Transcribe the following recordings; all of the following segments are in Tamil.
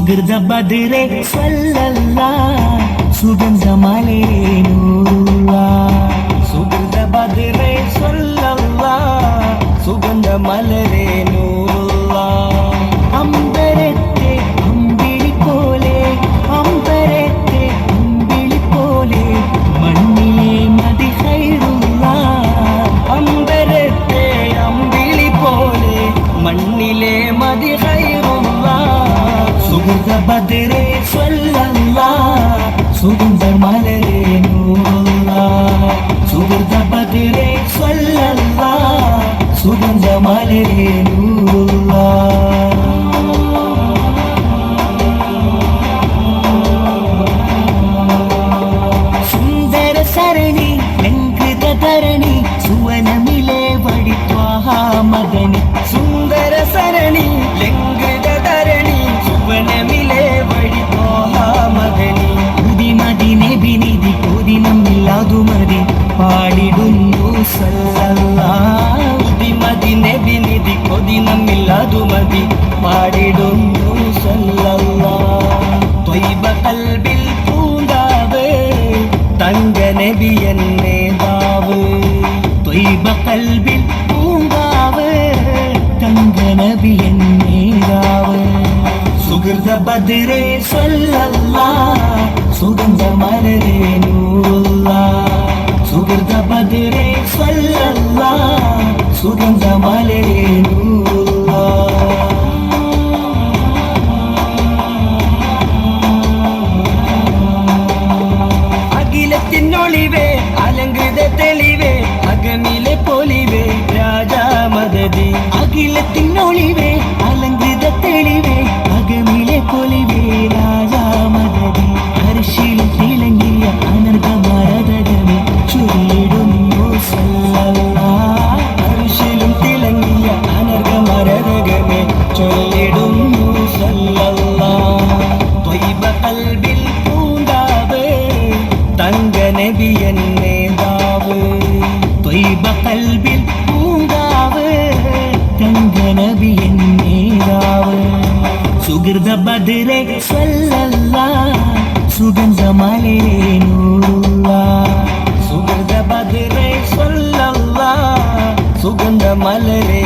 സുഹൃത ബദിരെ സ്വല്ലല്ല സുഗന്ധ മലരേനൂറുള്ള സുഹൃത ബദിരെ സ്വല്ലല്ല സുഗന്ധ മലരേനൂറുള്ള അമ്പരത്തെ അമ്പിളി പോലെ അമ്പരത്തെ അമ്പിളി പോലെ മണ്ണിലെ മതി ഹൈറുള്ള അമ്പരത്തെ അമ്പിളി പോലെ മണ്ണിലെ മതി ഹൈറുള്ള சுமுக பதிரே சொல்லல்லா. சுகுந்தர் மலரே நூலா. சுகுந்த பதிரே சொல்லல்லா. சுகுந்த மலரே நூலா. சுந்தர சரணி லங்கிருத தரணி சுவனமிலே படித்வாகா மகனி. சுந்தர சரணி പാടിടുന്നു സല്ലല്ലാഹുബി മദിനബി നിധി കൊതി നമ്മില്ലാതു മതി. പാടിടുന്നു സല്ലല്ലാഹു ത്വയ്ബ കൽബിൽ പൂങ്കാവ് തങ്ക നബി എന്നേ ദാവ് ത്വയ്ബ കൽബിൽ പൂങ്കാവ് തങ്ക നബി എന്നേ ദാവ് സുഹൃത ബദ്രേ സല്ല അഖിലത്തിനൊളിവേ അലങ്കൃത തെളിവേ என் மேதாவு தொய்ப கல்வில் பூங்காவு தங்க நபி என் மேதாவு சுகிர்த பதிரை சொல்லல்லா சுகந்த மலையே நூறுவா சுகிர்த பதிரை சொல்லல்லா சுகந்த மலரே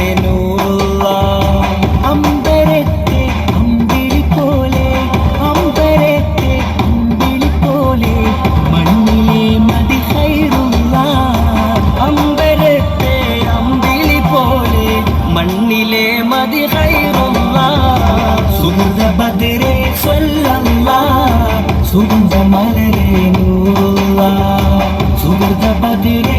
സുഗന്ധ മലരേ സുഗന്ധ പതിരേ